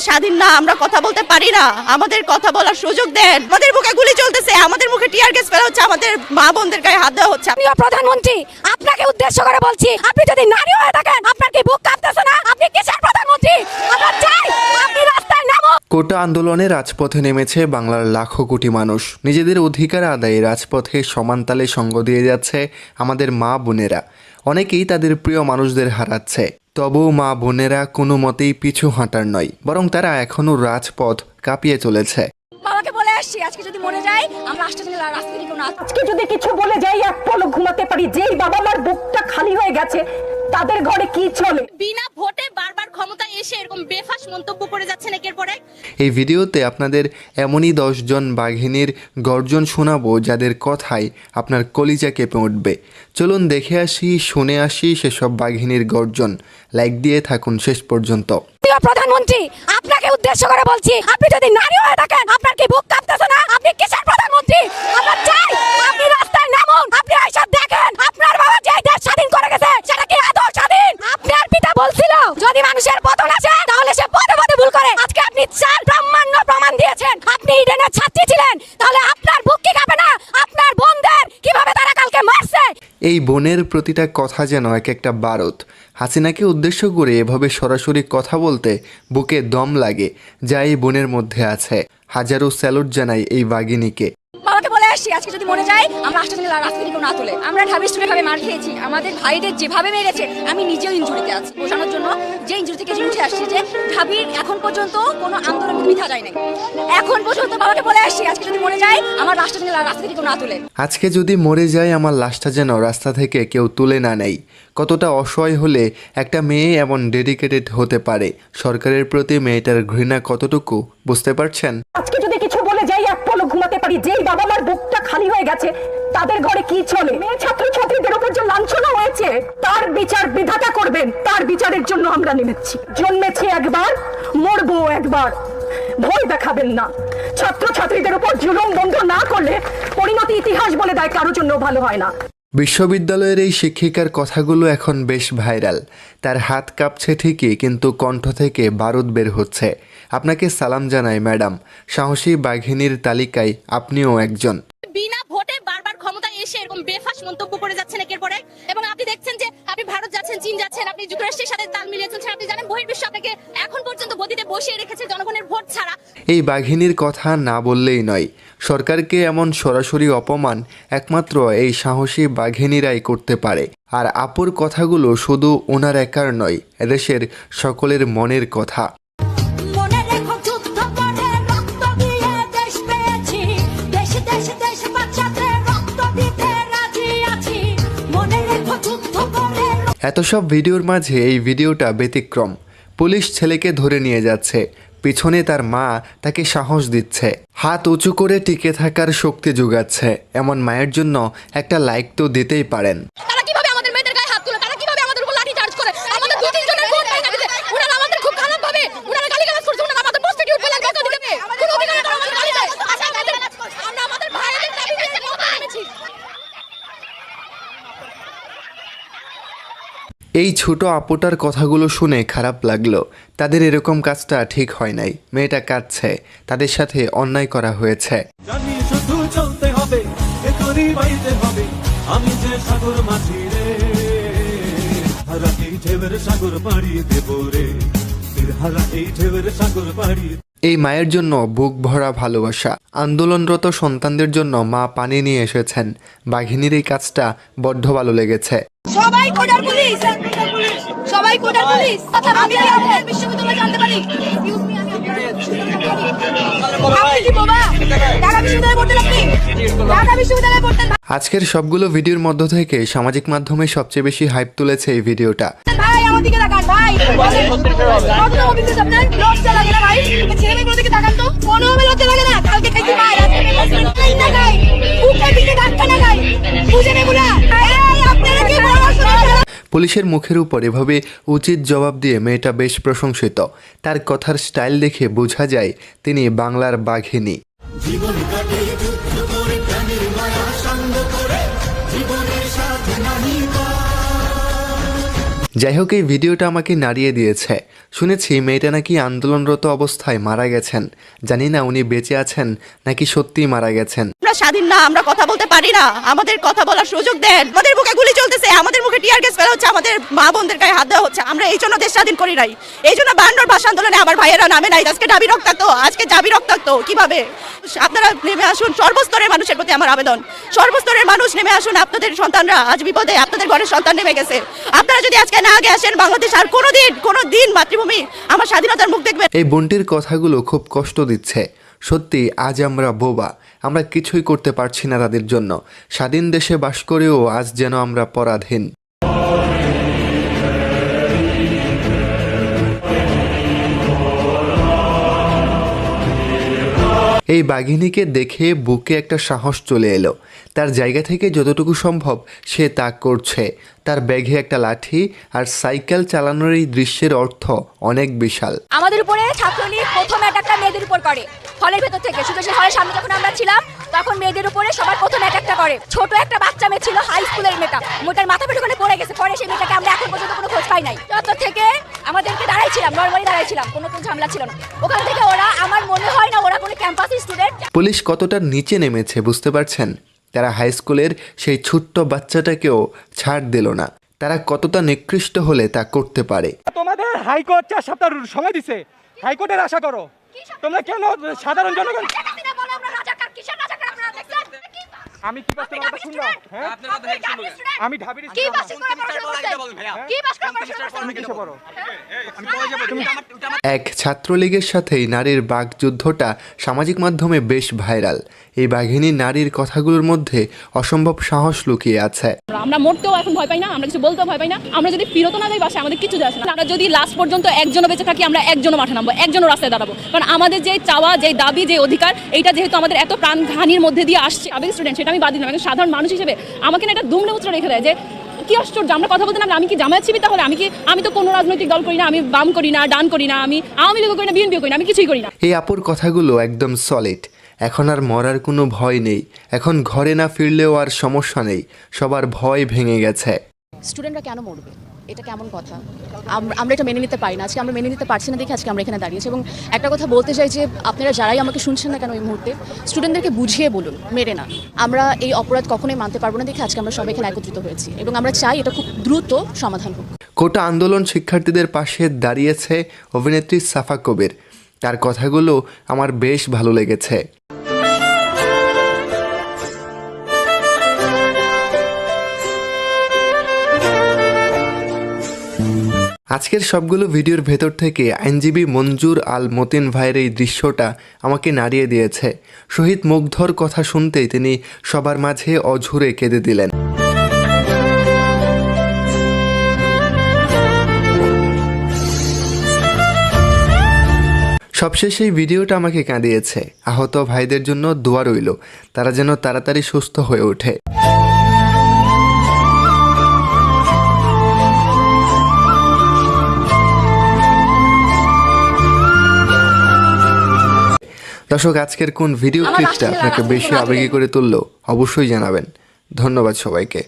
স্বাধীন না আমরা কথা বলতে পারি না। আমাদের কথা বলার সুযোগ দেন। আমাদের মুখে গুলি চলতেছে আমাদের মুখে টিয়ার গ্যাস ফেলা হচ্ছে আমাদের মা বোনদের গায়ে হাত দেওয়া হচ্ছে। প্রিয় প্রধানমন্ত্রী আপনাকে উদ্দেশ্য করে বলছি আপনি যদি নারী হয়ে থাকেন আপনার কি বুক কাঁপতেছে না? আপনি কিসের প্রধানমন্ত্রী? আমরা চাই আপনি রাস্তায় নামুন। কোটা আন্দোলনে রাজপথে নেমেছে বাংলার লাখো কোটি মানুষ। নিজেদের অধিকার আদায়ে রাজপথে সমানতালে সঙ্গ দিয়ে যাচ্ছে আমাদের মা বোনেরা। অনেকেই তাদের প্রিয় মানুষদের হারাচ্ছে। তবুও মা বোনেরা কোনো মতেই পিছু হাঁটার নয় বরং তারা এখনও রাজপথ কাঁপিয়ে চলেছে। বাবাকে বলে আসছি আজকে যদি মরে যাই আমরা আসতে রাস্তা থেকে না। আজকে যদি কিছু বলে যাই এক পলক ঘুমাতে পারি। যেই বাবা মার বুকটা খালি হয়ে গেছে তাদের ঘরে কি চলে? বিনা ভোটে ক্ষমতায় এসে এরকম বেফাস মন্তব্য করে যাচ্ছেন একের পর এক। এই ভিডিওতে আপনাদের এমনই দশজন বাঘিনীর গর্জন শোনাবো যাদের কথায় আপনার কলিজা কেঁপে উঠবে। চলুন দেখে আসি শুনে আসি সেসব বাঘিনীর গর্জন। লাইক দিয়ে থাকুন শেষ পর্যন্ত। প্রিয় প্রধানমন্ত্রী আপনাকে উদ্দেশ্য করে বলছি আপনি যদি নারী হয়ে থাকেন আপনার কি বুক কাঁপতেছে না? আপনি কিসের প্রধানমন্ত্রী আমরা চাই আপনি রাস্তায় নামুন আপনি এসব দেখেন আপনার বাবা যে দেশ স্বাধীন করে গেছে সেটা কি আদৌ স্বাধীন আপনার পিতা বলছিল যদি মানুষের পতন আসে তাহলে সে পদে পদে ভুল করে আজকে আপনি চার ব্রাহ্মণ্য প্রমাণ দিয়েছেন আপনি ইডেনের ছাত্রী ছিলেন তাহলে আপনার বুক কি কাঁপে না আপনার বোনদের কীভাবে তারা কালকে মারছে এই বোনের প্রতিটা কথা যেন এক একটা বারত হাসিনাকে উদ্দেশ্য করে এভাবে সরাসরি কথা বলতে বুকে দম লাগে, যা এই বোনের মধ্যে আছে। হাজারো স্যালুট জানাই এই বলে আসছি আজকে যদি মরে যাই আমরা রাষ্ট্র থেকে রাস্তা থেকে কেউ না তুলে। আমরা ঢাবি স্টুডে ভাবে মার খেয়েছি। আমাদের ভাইদের যেভাবে মেরেছে আমি নিজেও ইনজুরিতে আছি। বোঝানোর জন্য যে ইনজুরি থেকে উঠে আসছি যে ঢাবির এখন পর্যন্ত কোনো আন্দোলন মিথা যায় নাই। এখন পর্যন্ত বাবাকে বলে আসছি আজকে যদি মরে যাই আমার রাষ্ট্র থেকে রাস্তা থেকে কেউ না তুলে। আজকে যদি মরে যায় আমার লাশটা যেন রাস্তা থেকে কেউ তুলে না নেয়। কতটা অসহায় হলে একটা মেয়ে এমন ডেডিকেটেড হতে পারে। সরকারের প্রতি মেয়েটার ঘৃণা কতটুকু বুঝতে পারছেন? আজকে যদি কিছু বলে যাই এক পলক ঘুমাতে পারি যেই বাবা হয়ে গেছে। তাদের ঘরে কি চলে? মেয়ে ছাত্র ছাত্রীদের উপর যে লাঞ্ছনা হয়েছে, তার বিচার বিধাতা করবেন। তার বিচারের জন্য আমরা নেমেছি। জন্মেছে একবার, মরবো একবার। ভয় দেখাবেন না। ছাত্র ছাত্রীদের উপর জুলুম বন্ধ না করলে পরিণতি ইতিহাস বলে দেয় কারোর জন্য ভালো হয় না। বিশ্ববিদ্যালয়ের এই শিক্ষিকার কথাগুলো এখন বেশ ভাইরাল। তার হাত কাঁপছে ঠিকই, কিন্তু কণ্ঠ থেকে বারুদ বের হচ্ছে। আপনাকে সালাম জানাই, ম্যাডাম। সাহসী বাঘিনীর তালিকায় আপনিও একজন। বিনা ভোটে বারবার ক্ষমতায় এসে এরকম বেফাস মন্তব্য করে যাচ্ছেন একের পর এবং আপনি দেখছেন যে আপনি ভারত যাচ্ছেন, চীন যাচ্ছেন, আপনি যুক্তরাষ্ট্রের সাথে তাল মিলিয়ে চলছেন। আপনি জানেন বহির্বিশ্ব আপনাকে এখন পর্যন্ত গদিতে বসিয়ে রেখেছে জনগণের ভোট ছাড়া। এই বাঘিনীর কথা না বললেই নয়, সরকারকে এমন সরাসরি অপমান একমাত্র এই সাহসী বাঘিনীরাই করতে পারে। আর আপুর কথাগুলো শুধু ওনার একার নয় এদেশের সকলের মনের কথা। এত সব ভিডিওর মাঝে এই ভিডিওটা ব্যতিক্রম। পুলিশ ছেলেকে ধরে নিয়ে যাচ্ছে। পিছনে তার মা তাকে সাহস দিচ্ছে। হাত উঁচু করে টিকে থাকার শক্তি যোগাচ্ছে। এমন মায়ের জন্য একটা লাইক তো দিতেই পারেন তারা কীভাবে আমাদের মেয়েদের গায়ে হাত তুলে তারা কীভাবে আমাদের উপর লাঠি চার্জ করে আমাদের দুই তিন জনের ভোট হয়ে গেছে ওনারা আমাদের খুব খারাপ ভাবে ওনারা গালিগালাজ করছে ওনারা আমাদের প্রস্টিটিউট বলে বকা দিবে কোনো অধিকার নেই আমাদের গালি দেয় আচ্ছা আমাদের আমরা আমাদের ভাইদের দাবি করতে কথা নেমেছি এই ছোট আপুটার কথাগুলো শুনে খারাপ লাগল। তাদের এরকম কাজটা ঠিক হয় নাই। মেয়েটা কাঁদছে। তাদের সাথে অন্যায় করা হয়েছে। সাগর মাঝি রে হারা এই ঢেউের সাগর পাড়ি দেব রে। হারা এই ঢেউের সাগর পাড়ি এই মায়ের জন্য বুক ভরা ভালোবাসা। আন্দোলনরত সন্তানদের জন্য মা পানি নিয়ে এসেছেন। বাঘিনীর এই কাজটা বড্ড ভালো লেগেছে। আজকের সবগুলো ভিডিওর মধ্য থেকে সামাজিক মাধ্যমে সবচেয়ে বেশি হাইপ তুলেছে এই ভিডিওটা? পুলিশের মুখের উপর এভাবে উচিত জবাব দিয়ে মেয়েটা বেশ প্রশংসিত। তার কথার স্টাইল দেখে বোঝা যায় তিনি বাংলার বাঘিনী। যাই হোক, এই ভিডিওটা আমাকে নাড়িয়ে দিয়েছে। শুনেছি, মেয়েটা নাকি আন্দোলনরত অবস্থায় মারা গেছেন। জানি না উনি বেঁচে আছেন নাকি সত্যিই মারা গেছেন। আমরা স্বাধীন না, আমরা কথা বলতে পারি না। আমাদের কথা বলার সুযোগ দেন। আমাদের বুকে গুলি চলতেছে। আমাদের মুখে টিয়ার গ্যাস ফেলা হচ্ছে, আমাদের মা বোনদের গায়ে হাত দেওয়া হচ্ছে। আমরা এই জন্য দেশ স্বাধীন করি নাই। এই জন্য বান্ডর ভাষা আন্দোলনে আমার ভাইয়েরা নামে নাই। আজকে ডাবি রক্তাক্ত, আজকে জাবি রক্তাক্ত, কীভাবে? আপনারা নেমে আসুন। সর্বস্তরের মানুষের প্রতি আমার আবেদন। সর্বস্তরের মানুষ নেমে আসুন, আপনাদের সন্তানরা আজ বিপদে, আপনাদের ঘরের সন্তান নেমে গেছে। আপনারা যদি আজকে না আগে আসেন, বাংলাদেশ আর কোনোদিন কোনো দিন মাতৃভূমি আমার স্বাধীনতার মুখ দেখবে এই বোনটির কথাগুলো খুব কষ্ট দিচ্ছে। সত্যি, আজ আমরা বোবা। আমরা কিছুই করতে পারছি না তাদের জন্য। স্বাধীন দেশে বাস করেও আজ যেন আমরা পরাধীন। এই বাঘিনীকে দেখে বুকে একটা সাহস চলে এলো। তার জায়গা থেকে যতটুকু সম্ভব সে তা করছে। তার ব্যাগে একটা লাঠি আর সাইকেল চালানোর এই দৃশ্যের অর্থ অনেক বিশাল। আমাদের উপরে ছাত্রলীগ প্রথম অ্যাটাকটা মেয়েদের উপর করে। হলের ভেতর থেকে। শুধু সেই হলের সামনে যখন আমরা ছিলাম, তখন মেয়েদের উপরে সবার প্রথম অ্যাটাকটা করে। ছোট একটা বাচ্চা মেয়ে ছিল হাই স্কুলের মেয়েটা। মেয়েটার মাথা ওখানে পড়ে গেছে। পরে সেই মেয়েটাকে আমরা এখন পর্যন্ত কোনো খোঁজ পাই নাই। চত্বর থেকে আমাদেরকে দাঁড়াইছিলাম নর্মালি দাঁড়াইছিলাম কোনো কোনো ঝামেলা ছিল না। ওখান থেকে ওরা আমার মনে হয় না ওরা কোনো ক্যাম্পাস স্টুডেন্ট পুলিশ কতটা নিচে নেমেছে বুঝতে পারছেন? তারা হাই স্কুলের সেই ছোট্ট বাচ্চাটাকেও ছাড় দিল না। তারা কতটা নিকৃষ্ট হলে তা করতে পারে? তোমাদের হাইকোর্ট চার সপ্তাহ সময় দিছে। হাইকোর্টের আশা করো। তোমরা কেন সাধারণ জনগণ আমি কি করতে পারব শুনলো হ্যাঁ? আমি ঢাবির কি করে পড়াশোনা করছেন? কি করে পড়াশোনা কিসে পড়ো এক ছাত্রলীগের সাথেই নারীর বাগযুদ্ধটা সামাজিক মাধ্যমে বেশ ভাইরাল। এই বাঘিনী নারীর কথাগুলোর মধ্যে অসম্ভব সাহস লুকিয়ে আছে। আমরা মরতেও এখন ভয় পাই না আমরা কিছু বলতেও ভয় পাই না। আমরা যদি ফিরতো না যাই বাসে আমাদের কিছু যায় আসে না। আমরা যদি লাস্ট পর্যন্ত একজনও বেঁচে থাকি আমরা একজনও মাঠে নামবো একজনও রাস্তায় দাঁড়াবো। কারণ আমাদের যে চাওয়া যে দাবি যে অধিকার এইটা যেহেতু আমাদের এত প্রাণঘানির মধ্যে দিয়ে আসছে। আবেগ স্টুডেন্ট সেটা আমি বাদ দিলাম। একজন সাধারণ মানুষ হিসেবে আমাকে না এটা দুমড়ে উচড়ে রেখে দেয় যে কি আশ্চর্য আমরা কথা বলতে না আমি কি জামায়াত শিবির তাহলে? আমি কি আমি তো কোনো রাজনৈতিক দল করি না আমি বাম করি না ডান করি না আমি আওয়ামী লীগ করি না বিএনপি করি না আমি কিছুই করি না। এই আপুর কথাগুলো একদম সলিড এখন আর মরার কোনো ভয় নেই। এখন ঘরে না ফিরলেও আর সমস্যা নেই। সবার ভয় ভেঙে গেছে। স্টুডেন্টরা কেন মরবে? এটা কেমন কথা? আম- আমরা এটা মেনে নিতে পারি না। আজকে আমরা মেনে নিতে পারছি না দেখে আজকে আমরা এখানে দাঁড়িয়েছি। এবং একটা কথা বলতে চাই যে, আপনারা যারাই আমাকে শুনছেন না কেন এই মুহূর্তে স্টুডেন্টদেরকে বুঝিয়ে বলুন, মেরে না। আমরা এই অপরাধ কখনোই মানতে পারব না দেখে আজকে আমরা সবাই এখানে একত্রিত হয়েছি। এবং আমরা চাই এটা খুব দ্রুত সমাধান হোক। কোটা আন্দোলন শিক্ষার্থীদের পাশে দাঁড়িয়েছে অভিনেত্রী সাফা কবির। তার কথাগুলো আমার বেশ ভালো লেগেছে। আজকের সবগুলো ভিডিওর ভেতর থেকে আইনজীবী মঞ্জুর আল মতিন ভাইয়ের এই দৃশ্যটা আমাকে নাড়িয়ে দিয়েছে। শহীদ মুগ্ধর কথা শুনতেই তিনি সবার মাঝে অঝুরে কেঁদে দিলেন। সবশেষে এই ভিডিওটা আমাকে কাঁদিয়েছে। আহত ভাইদের জন্য দোয়া রইল। তারা যেন তাড়াতাড়ি সুস্থ হয়ে ওঠে। দর্শক আজকের কোন ভিডিও ক্লিপটা আপনাকে বেশি আবেগী করে তুললো অবশ্যই জানাবেন। ধন্যবাদ সবাইকে।